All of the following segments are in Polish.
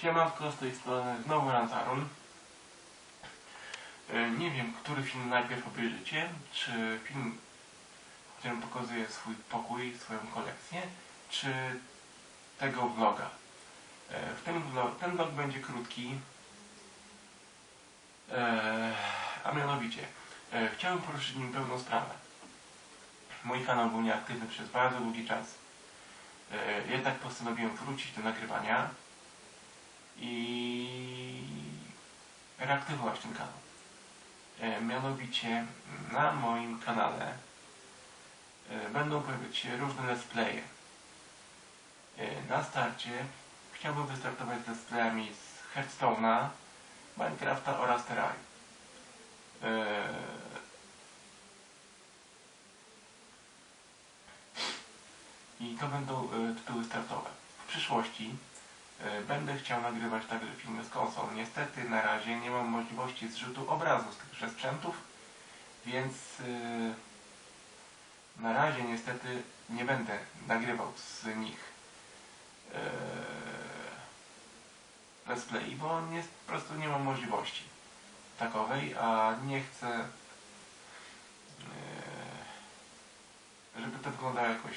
Siemanko, z tej strony znowu Ranzarun. E, Nie wiem, który film najpierw obejrzycie. Czy film, w którym pokazuję swój pokój, swoją kolekcję, czy tego vloga. E, W tym vlog, ten vlog będzie krótki, e, a mianowicie chciałem poruszyć nim pewną sprawę. Mój kanał był nieaktywny przez bardzo długi czas. Jednak postanowiłem wrócić do nagrywania i reaktywować ten kanał. E, Mianowicie na moim kanale e, będą pojawiać się różne let's playe. E, Na starcie chciałbym wystartować z let's playami z Hearthstone'a, Minecrafta oraz Terrarii. I to będą tytuły startowe. W przyszłości będę chciał nagrywać także filmy z konsol. Niestety na razie nie mam możliwości zrzutu obrazu z tychże sprzętów, więc e, na razie niestety nie będę nagrywał z nich e, let's play, bo nie, po prostu nie mam możliwości takowej, a nie chcę e, żeby to wyglądało jakoś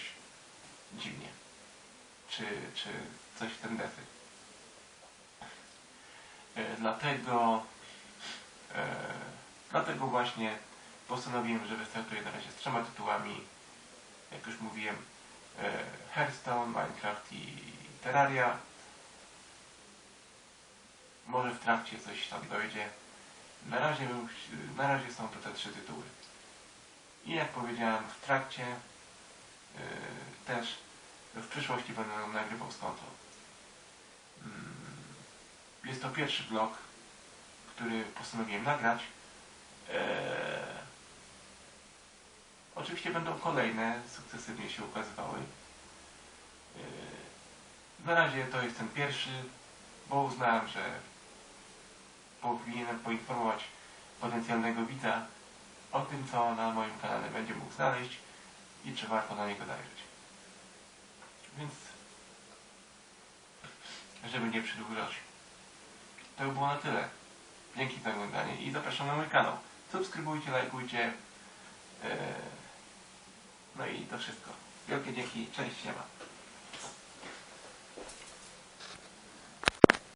dziwnie. Czy, czy coś w ten. E, dlatego e, dlatego właśnie postanowiłem, że wystartuję na razie z trzema tytułami. Jak już mówiłem, e, Hearthstone, Minecraft i Terraria. Może w trakcie coś tam dojdzie. Na razie, na razie są to te trzy tytuły. I jak powiedziałem, w trakcie Yy, też w przyszłości będę nagrywał z konto. Jest to pierwszy vlog, który postanowiłem nagrać. Eee, Oczywiście będą kolejne, sukcesywnie się ukazywały. Eee, Na razie to jest ten pierwszy, bo uznałem, że powinienem poinformować potencjalnego widza o tym, co na moim kanale będzie mógł znaleźć i czy warto na niego zajrzeć. Więc, żeby nie przedłużać, to by było na tyle. Dzięki za oglądanie i zapraszam na mój kanał. Subskrybujcie, lajkujcie. Yy, no i to wszystko. Wielkie dzięki, cześć, siema.